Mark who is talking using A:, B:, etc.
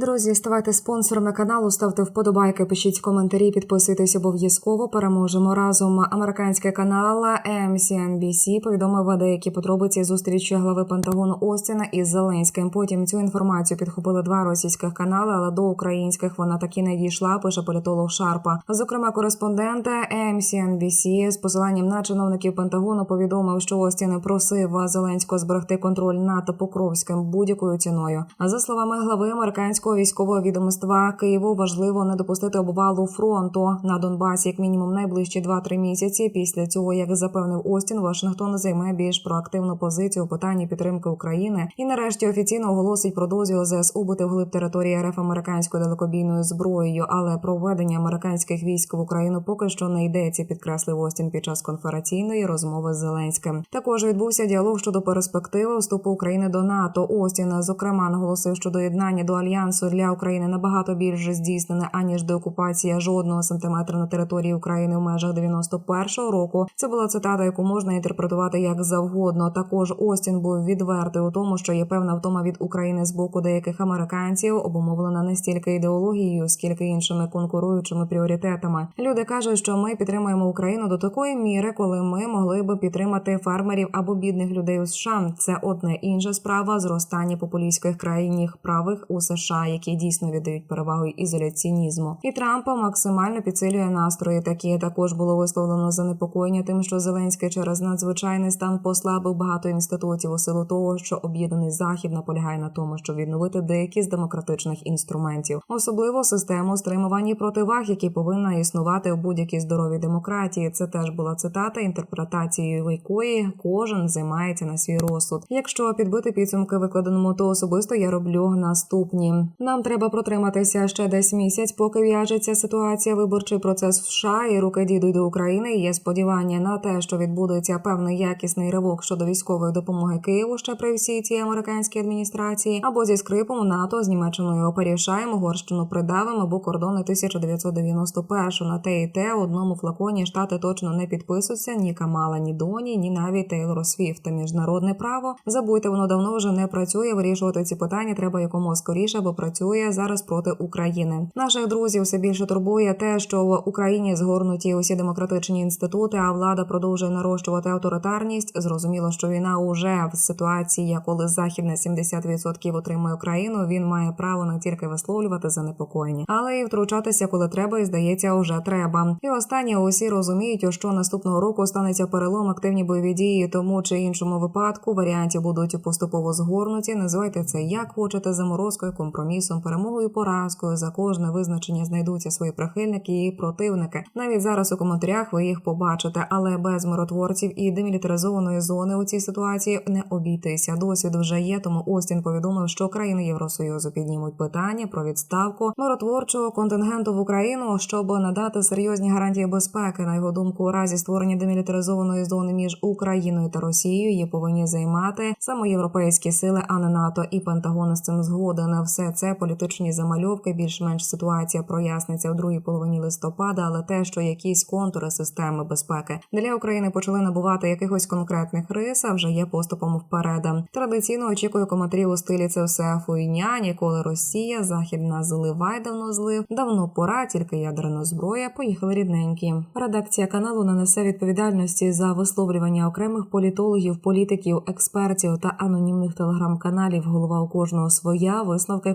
A: Друзі, ставайте спонсорами каналу, ставте вподобайки, пишіть коментарі, підписуйтесь обов'язково. Переможемо разом. Американський канал MSNBC повідомив деякі подробиці зустрічі глави Пентагону Остіна із Зеленським. Потім цю інформацію підхопили два російських канали, але до українських вона таки не дійшла. Пише політолог Шарпа. Зокрема, кореспондент MSNBC з посиланням на чиновників Пентагону повідомив, що Остін просив Зеленського зберегти контроль над Покровським будь-якою ціною. За словами глави американського військового відомства Києву важливо не допустити обвалу фронту на Донбасі, як мінімум найближчі 2-3 місяці. Після цього, як запевнив Остін, Вашингтон займе більш проактивну позицію у питанні підтримки України і нарешті офіційно оголосить про дозвіл ЗСУ бути вглиб території РФ американською далекобійною зброєю. Але про введення американських військ в Україну поки що не йдеться, підкреслив Остін під час конференційної розмови з Зеленським. Також відбувся діалог щодо перспективи вступу України до НАТО. Остін зокрема наголосив, що доєднання до альянсу для України набагато більше здійснене аніж деокупація жодного сантиметра на території України в межах 91-го року. Це була цитата, яку можна інтерпретувати як завгодно. Також Остін був відвертий у тому, що є певна втома від України з боку деяких американців, обумовлена не стільки ідеологією, скільки іншими конкуруючими пріоритетами. Люди кажуть, що ми підтримуємо Україну до такої міри, коли ми могли би підтримати фермерів або бідних людей у США. Це одне інша справа зростання популістських крайніх правих у США, які дійсно віддають перевагу ізоляціонізму. І Трампа максимально підсилює настрої. Такі також було висловлено занепокоєння тим, що Зеленський через надзвичайний стан послабив багато інститутів у силу того, що об'єднаний захід наполягає на тому, щоб відновити деякі з демократичних інструментів, особливо систему стримувань і противаг, які повинна існувати у будь-якій здоровій демократії. Це теж була цитата, інтерпретацією якої кожен займається на свій розсуд. Якщо підбити підсумки викладеному, то особисто я роблю наступні. Нам треба протриматися ще десь місяць, поки в'яжеться ситуація. Виборчий процес в США і руки дійдуть до України. Є сподівання на те, що відбудеться певний якісний ривок щодо військової допомоги Києву ще при всій цій американській адміністрації, або зі скрипом НАТО з Німеччиною порішаємо, Горщину придавимо, або кордони 1991 на те і те в одному флаконі штати точно не підписуються ні Камала, ні Доні, ні навіть Тейлор Свіфт. Міжнародне право забудьте, воно давно вже не працює. Вирішувати ці питання треба якомога скоріше, бо працює зараз проти України. Наших друзів все більше турбує те, що в Україні згорнуті усі демократичні інститути, а влада продовжує нарощувати авторитарність. Зрозуміло, що війна уже в ситуації, коли західне 70% отримує Україну. Він має право не тільки висловлювати занепокоєння, але й втручатися, коли треба, і здається, уже треба. І останнє усі розуміють, що наступного року станеться перелом активні бойові дії, тому чи іншому випадку варіантів будуть поступово згорнуті. Називайте це як хочете заморозкою, компромісом, перемогою, поразкою. За кожне визначення знайдуться свої прихильники і противники. Навіть зараз у коментарях ви їх побачите, але без миротворців і демілітаризованої зони у цій ситуації не обійтися. Досвід вже є. Тому Остін повідомив, що країни Євросоюзу піднімуть питання про відставку миротворчого контингенту в Україну, щоб надати серйозні гарантії безпеки. На його думку, у разі створення демілітаризованої зони між Україною та Росією її повинні займати саме європейські сили, а не НАТО і Пентагон з цим згоден. Все це політичні замальовки. Більш-менш ситуація проясниться у другій половині листопада, але те, що якісь контури системи безпеки для України почали набувати якихось конкретних рис, а вже є поступом вперед. Традиційно очікую коментарів у стилі це все фуйня, ніколи Росія, західна зливай давно злив. Давно пора, тільки ядерна зброя. Поїхали рідненькі. Редакція каналу не несе відповідальності за висловлювання окремих політологів, політиків, експертів та анонімних телеграм-каналів. Голова у кожного своя висновки